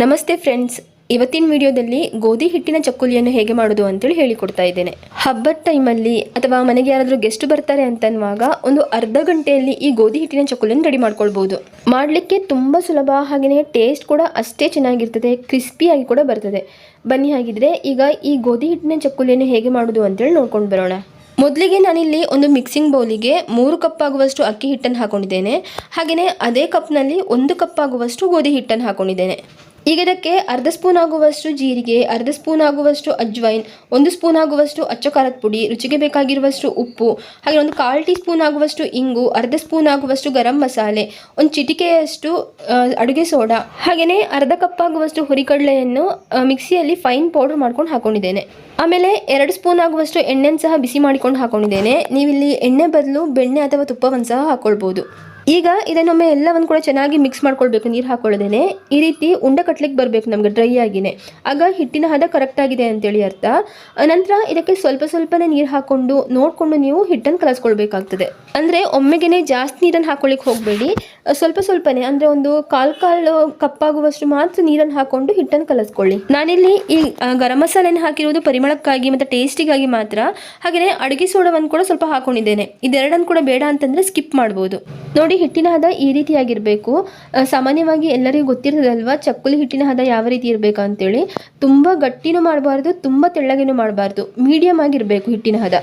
ನಮಸ್ತೆ ಫ್ರೆಂಡ್ಸ್. ಇವತ್ತಿನ ವಿಡಿಯೋದಲ್ಲಿ ಗೋಧಿ ಹಿಟ್ಟಿನ ಚಕ್ಕುಲಿಯನ್ನು ಹೇಗೆ ಮಾಡೋದು ಅಂತೇಳಿ ಹೇಳಿಕೊಡ್ತಾ ಇದ್ದೇನೆ. ಹಬ್ಬದ ಟೈಮಲ್ಲಿ ಅಥವಾ ಮನೆಗೆ ಯಾರಾದರೂ ಗೆಸ್ಟ್ ಬರ್ತಾರೆ ಅಂತನ್ನುವಾಗ ಒಂದು ಅರ್ಧ ಗಂಟೆಯಲ್ಲಿ ಈ ಗೋಧಿ ಹಿಟ್ಟಿನ ಚಕ್ಕುಲಿಯನ್ನು ರೆಡಿ ಮಾಡ್ಕೊಳ್ಬೋದು. ಮಾಡಲಿಕ್ಕೆ ತುಂಬ ಸುಲಭ ಹಾಗೆಯೇ ಟೇಸ್ಟ್ ಕೂಡ ಅಷ್ಟೇ ಚೆನ್ನಾಗಿರ್ತದೆ ಕ್ರಿಸ್ಪಿಯಾಗಿ ಕೂಡ ಬರ್ತದೆ. ಬನ್ನಿ ಹಾಗಿದ್ರೆ ಈಗ ಈ ಗೋಧಿ ಹಿಟ್ಟಿನ ಚಕ್ಕುಲಿಯನ್ನು ಹೇಗೆ ಮಾಡೋದು ಅಂತೇಳಿ ನೋಡ್ಕೊಂಡು ಬರೋಣ. ಮೊದಲಿಗೆ ನಾನಿಲ್ಲಿ ಒಂದು ಮಿಕ್ಸಿಂಗ್ ಬೌಲಿಗೆ ಮೂರು ಕಪ್ ಆಗುವಷ್ಟು ಅಕ್ಕಿ ಹಿಟ್ಟನ್ನು ಹಾಕೊಂಡಿದ್ದೇನೆ. ಹಾಗೆಯೇ ಅದೇ ಕಪ್ನಲ್ಲಿ ಒಂದು ಕಪ್ ಆಗುವಷ್ಟು ಗೋಧಿ ಹಿಟ್ಟನ್ನು ಹಾಕೊಂಡಿದ್ದೇನೆ. ಈಗ ಇದಕ್ಕೆ ಅರ್ಧ ಸ್ಪೂನ್ ಆಗುವಷ್ಟು ಜೀರಿಗೆ, ಅರ್ಧ ಸ್ಪೂನ್ ಆಗುವಷ್ಟು ಅಜ್ವೈನ್, ಒಂದು ಸ್ಪೂನ್ ಆಗುವಷ್ಟು ಅಚ್ಚ ಖಾರದ ಪುಡಿ, ರುಚಿಗೆ ಬೇಕಾಗಿರುವಷ್ಟು ಉಪ್ಪು, ಹಾಗೆ ಒಂದು ಕಾಲು ಟೀ ಸ್ಪೂನ್ ಆಗುವಷ್ಟು ಇಂಗು, ಅರ್ಧ ಸ್ಪೂನ್ ಆಗುವಷ್ಟು ಗರಂ ಮಸಾಲೆ, ಒಂದು ಚಿಟಿಕೆಯಷ್ಟು ಅಡುಗೆ ಸೋಡಾ ಹಾಗೆಯೇ ಅರ್ಧ ಕಪ್ ಆಗುವಷ್ಟು ಹುರಿಕಡಲೆಯನ್ನು ಮಿಕ್ಸಿಯಲ್ಲಿ ಫೈನ್ ಪೌಡರ್ ಮಾಡ್ಕೊಂಡು ಹಾಕೊಂಡಿದ್ದೇನೆ. ಆಮೇಲೆ ಎರಡು ಸ್ಪೂನ್ ಆಗುವಷ್ಟು ಎಣ್ಣೆನ ಸಹ ಬಿಸಿ ಮಾಡಿಕೊಂಡು ಹಾಕೊಂಡಿದ್ದೇನೆ. ನೀವಿಲ್ಲಿ ಎಣ್ಣೆ ಬದಲು ಬೆಣ್ಣೆ ಅಥವಾ ತುಪ್ಪವನ್ನು ಸಹ ಹಾಕೊಳ್ಬೋದು. ಈಗ ಇದನ್ನೊಮ್ಮೆ ಎಲ್ಲವನ್ನು ಕೂಡ ಚೆನ್ನಾಗಿ ಮಿಕ್ಸ್ ಮಾಡ್ಕೊಳ್ಬೇಕು, ನೀರು ಹಾಕೊಳ್ಳೋದೇನೆ. ಈ ರೀತಿ ಉಂಡೆ ಕಟ್ಲಿಕ್ಕೆ ಬರಬೇಕು ನಮಗೆ ಡ್ರೈ ಆಗಿನೇ. ಆಗ ಹಿಟ್ಟಿನ ಹದ ಕರೆಕ್ಟ್ ಆಗಿದೆ ಅಂತೇಳಿ ಅರ್ಥ. ನಂತರ ಇದಕ್ಕೆ ಸ್ವಲ್ಪ ಸ್ವಲ್ಪನೇ ನೀರು ಹಾಕೊಂಡು, ನೋಡಿಕೊಂಡು ನೀವು ಹಿಟ್ಟನ್ನು ಕಲಸ್ಕೊಳ್ಬೇಕಾಗ್ತದೆ. ಅಂದರೆ ಒಮ್ಮೆಗೆನೆ ಜಾಸ್ತಿ ನೀರನ್ನು ಹಾಕೊಳ್ಳಿಕ್ಕೆ ಹೋಗಬೇಡಿ. ಸ್ವಲ್ಪ ಸ್ವಲ್ಪನೇ, ಅಂದರೆ ಒಂದು ಕಾಲು ಕಾಲು ಕಪ್ಪಾಗುವಷ್ಟು ಮಾತ್ರ ನೀರನ್ನು ಹಾಕೊಂಡು ಹಿಟ್ಟನ್ನು ಕಲಸ್ಕೊಳ್ಳಿ. ನಾನಿಲ್ಲಿ ಈ ಗರಂ ಮಸಾಲೆನ ಹಾಕಿರೋದು ಪರಿಮಳಕ್ಕಾಗಿ ಮತ್ತು ಟೇಸ್ಟಿಗಾಗಿ ಮಾತ್ರ. ಹಾಗೆಯೇ ಅಡುಗೆ ಸೋಡವನ್ನು ಕೂಡ ಸ್ವಲ್ಪ ಹಾಕೊಂಡಿದ್ದೇನೆ. ಇದೆರಡನ್ನು ಕೂಡ ಬೇಡ ಅಂತಂದರೆ ಸ್ಕಿಪ್ ಮಾಡ್ಬೋದು. ನೋಡಿ ಹಿಟ್ಟಿನ ಹದ ಈ ರೀತಿಯಾಗಿರಬೇಕು ಸಾಮಾನ್ಯವಾಗಿ ಎಲ್ಲರಿಗೂ ಗೊತ್ತಿರ್ತದಲ್ವಾ, ಚಕ್ಕುಲಿ ಹಿಟ್ಟಿನ ಹದ ಯಾವ ರೀತಿ ಇರಬೇಕು ಅಂತೇಳಿ. ತುಂಬ ಗಟ್ಟಿನೂ ಮಾಡಬಾರ್ದು, ತುಂಬ ತೆಳ್ಳಗೇನೂ ಮಾಡಬಾರ್ದು. ಮೀಡಿಯಮ್ ಆಗಿರಬೇಕು ಹಿಟ್ಟಿನ ಹದ.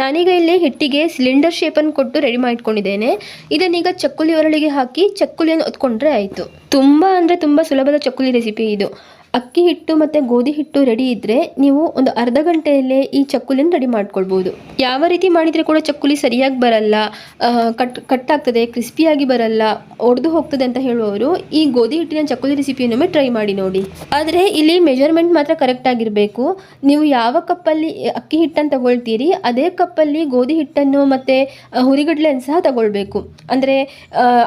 ನಾನೀಗ ಇಲ್ಲಿ ಹಿಟ್ಟಿಗೆ ಸಿಲಿಂಡರ್ ಶೇಪನ್ನು ಕೊಟ್ಟು ರೆಡಿ ಮಾಡಿಟ್ಕೊಂಡಿದ್ದೇನೆ ಇದನ್ನೀಗ ಚಕ್ಕುಲಿ ಒರಳಿಗೆ ಹಾಕಿ ಚಕ್ಕುಲಿಯನ್ನು ಹೊತ್ಕೊಂಡ್ರೆ ಆಯಿತು. ತುಂಬ ಅಂದರೆ ತುಂಬ ಸುಲಭದ ಚಕ್ಕುಲಿ ರೆಸಿಪಿ ಇದು. ಅಕ್ಕಿ ಹಿಟ್ಟು ಮತ್ತು ಗೋಧಿ ಹಿಟ್ಟು ರೆಡಿ ಇದ್ದರೆ ನೀವು ಒಂದು ಅರ್ಧ ಗಂಟೆಯಲ್ಲೇ ಈ ಚಕ್ಕುಲಿನ ರೆಡಿ ಮಾಡ್ಕೊಳ್ಬೋದು. ಯಾವ ರೀತಿ ಮಾಡಿದರೆ ಕೂಡ ಚಕ್ಕುಲಿ ಸರಿಯಾಗಿ ಬರಲ್ಲ ಕಟ್ ಕಟ್ ಆಗ್ತದೆ ಕ್ರಿಸ್ಪಿಯಾಗಿ ಬರಲ್ಲ, ಒಡೆದು ಹೋಗ್ತದೆ ಅಂತ ಹೇಳುವವರು ಈ ಗೋಧಿ ಹಿಟ್ಟಿನ ಚಕ್ಕುಲಿ ರೆಸಿಪಿಯನ್ನೊಮ್ಮೆ ಟ್ರೈ ಮಾಡಿ ನೋಡಿ. ಆದರೆ ಇಲ್ಲಿ ಮೆಜರ್ಮೆಂಟ್ ಮಾತ್ರ ಕರೆಕ್ಟ್ ಆಗಿರಬೇಕು. ನೀವು ಯಾವ ಕಪ್ಪಲ್ಲಿ ಅಕ್ಕಿ ಹಿಟ್ಟನ್ನು ತಗೊಳ್ತೀರಿ, ಅದೇ ಕಪ್ಪಲ್ಲಿ ಗೋಧಿ ಹಿಟ್ಟನ್ನು ಮತ್ತು ಹುರಿಗಡ್ಲೆಯನ್ನು ಸಹ ತಗೊಳ್ಬೇಕು. ಅಂದರೆ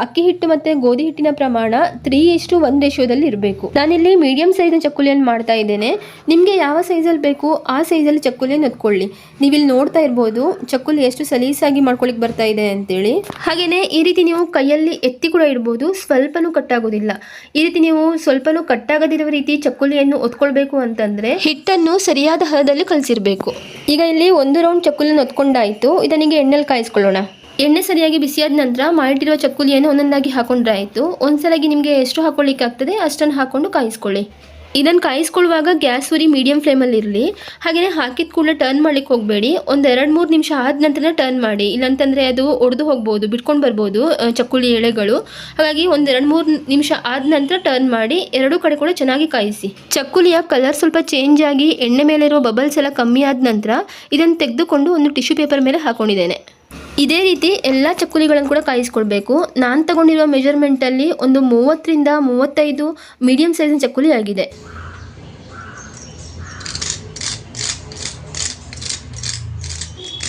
ಅಕ್ಕಿ ಹಿಟ್ಟು ಮತ್ತು ಗೋಧಿ ಹಿಟ್ಟಿನ ಪ್ರಮಾಣ ತ್ರೀ ಇಷ್ಟು ಒಂದು ರೇಷಿಯೋದಲ್ಲಿ ಇರಬೇಕು. ನಾನಿಲ್ಲಿ ಮೀಡಿಯಂ ಸೈಜಿನ ಚಕ್ಕುಲಿಯನ್ನು ಮಾಡ್ತಾ ಇದ್ದೇನೆ. ನಿಮಗೆ ಯಾವ ಸೈಜಲ್ಲಿ ಬೇಕು ಆ ಸೈಜಲ್ಲಿ ಚಕ್ಕುಲಿಯನ್ನು ಹೊತ್ಕೊಳ್ಳಿ ನೀವಿಲ್ಲಿ ನೋಡ್ತಾ ಇರ್ಬೋದು ಚಕ್ಕುಲಿ ಎಷ್ಟು ಸಲೀಸಾಗಿ ಮಾಡ್ಕೊಳಿಕ್ ಬರ್ತಾ ಇದೆ ಅಂತೇಳಿ. ಹಾಗೆಯೇ ಈ ರೀತಿ ನೀವು ಕೈಯಲ್ಲಿ ಎತ್ತಿ ಕೂಡ ಇಡ್ಬೋದು, ಸ್ವಲ್ಪನೂ ಕಟ್ಟಾಗೋದಿಲ್ಲ. ಈ ರೀತಿ ನೀವು ಸ್ವಲ್ಪನೂ ಕಟ್ಟಾಗದಿರುವ ರೀತಿ ಚಕ್ಕುಲಿಯನ್ನು ಒತ್ಕೊಳ್ಬೇಕು ಅಂತಂದರೆ ಹಿಟ್ಟನ್ನು ಸರಿಯಾದ ಹದದಲ್ಲಿ ಕಲಸಿರಬೇಕು. ಈಗ ಇಲ್ಲಿ ಒಂದು ರೌಂಡ್ ಚಕ್ಕುಲಿಯನ್ನು ಹೊತ್ಕೊಂಡಾಯಿತು ಇದನಿಗೆ ಎಣ್ಣೆಲಿ ಕಾಯಿಸ್ಕೊಳ್ಳೋಣ. ಎಣ್ಣೆ ಸರಿಯಾಗಿ ಬಿಸಿಯಾದ ನಂತರ ಮಾಡಿಟ್ಟಿರುವ ಚಕ್ಕುಲಿಯನ್ನು ಒಂದೊಂದಾಗಿ ಹಾಕೊಂಡ್ರೆ ಆಯಿತು ಒಂದ್ಸಲಾಗಿ ನಿಮಗೆ ಎಷ್ಟು ಹಾಕೊಳ್ಳಿಕ್ಕೆ ಆಗ್ತದೆ ಅಷ್ಟನ್ನು ಹಾಕೊಂಡು ಕಾಯಿಸ್ಕೊಳ್ಳಿ. ಇದನ್ನು ಕಾಯಿಸ್ಕೊಳ್ಳುವಾಗ ಗ್ಯಾಸ್ ಉರಿ ಮೀಡಿಯಂ ಫ್ಲೇಮಲ್ಲಿ ಇರಲಿ. ಹಾಗೆಯೇ ಹಾಕಿದ ಕೂಡಲೇ ಟರ್ನ್ ಮಾಡ್ಲಿಕ್ಕೆ ಹೋಗಬೇಡಿ. ಒಂದು ಎರಡು ಮೂರು ನಿಮಿಷ ಆದ ನಂತರ ಟರ್ನ್ ಮಾಡಿ. ಇಲ್ಲಾಂತಂದರೆ ಅದು ಒಡೆದು ಹೋಗ್ಬೋದು, ಬಿಟ್ಕೊಂಡು ಬರ್ಬೋದು ಚಕ್ಕುಲಿ ಎಳೆಗಳು. ಹಾಗಾಗಿ ಒಂದು ಎರಡು ಮೂರು ನಿಮಿಷ ಆದ ನಂತರ ಟರ್ನ್ ಮಾಡಿ, ಎರಡೂ ಕಡೆ ಕೂಡ ಚೆನ್ನಾಗಿ ಕಾಯಿಸಿ. ಚಕ್ಕುಲಿಯ ಕಲರ್ ಸ್ವಲ್ಪ ಚೇಂಜ್ ಆಗಿ, ಎಣ್ಣೆ ಮೇಲೆ ಇರುವ ಬಬಲ್ಸ್ ಎಲ್ಲ ಕಮ್ಮಿ ಆದ ನಂತರ ಇದನ್ನು ತೆಗೆದುಕೊಂಡು ಒಂದು ಟಿಶ್ಯೂ ಪೇಪರ್ ಮೇಲೆ ಹಾಕೊಂಡಿದ್ದೇನೆ. ಇದೇ ರೀತಿ ಎಲ್ಲ ಚಕ್ಕುಲಿಗಳನ್ನು ಕೂಡ ಕಾಯಿಸ್ಕೊಳ್ಬೇಕು. ನಾನು ತಗೊಂಡಿರೋ ಮೆಜರ್ಮೆಂಟಲ್ಲಿ ಒಂದು ಮೂವತ್ತರಿಂದ ಮೂವತ್ತೈದು ಮೀಡಿಯಂ ಸೈಜಿನ ಚಕ್ಕುಲಿ ಆಗಿದೆ.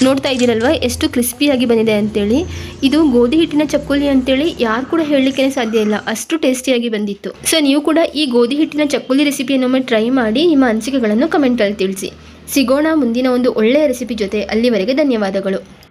ನೋಡ್ತಾ ಇದ್ದೀರಲ್ವ, ಎಷ್ಟು ಕ್ರಿಸ್ಪಿಯಾಗಿ ಬಂದಿದೆ ಅಂತೇಳಿ. ಇದು ಗೋಧಿ ಹಿಟ್ಟಿನ ಚಕ್ಕುಲಿ ಅಂತೇಳಿ ಯಾರು ಕೂಡ ಹೇಳಲಿಕ್ಕೆ ಸಾಧ್ಯ ಇಲ್ಲ. ಅಷ್ಟು ಟೇಸ್ಟಿಯಾಗಿ ಬಂದಿತ್ತು. ಸೊ ನೀವು ಕೂಡ ಈ ಗೋಧಿ ಹಿಟ್ಟಿನ ಚಕ್ಕುಲಿ ರೆಸಿಪಿಯನ್ನೊಮ್ಮೆ ಟ್ರೈ ಮಾಡಿ ನಿಮ್ಮ ಅನಿಸಿಕೆಗಳನ್ನು ಕಮೆಂಟಲ್ಲಿ ತಿಳಿಸಿ. ಸಿಗೋಣ ಮುಂದಿನ ಒಂದು ಒಳ್ಳೆಯ ರೆಸಿಪಿ ಜೊತೆ. ಅಲ್ಲಿವರೆಗೆ ಧನ್ಯವಾದಗಳು.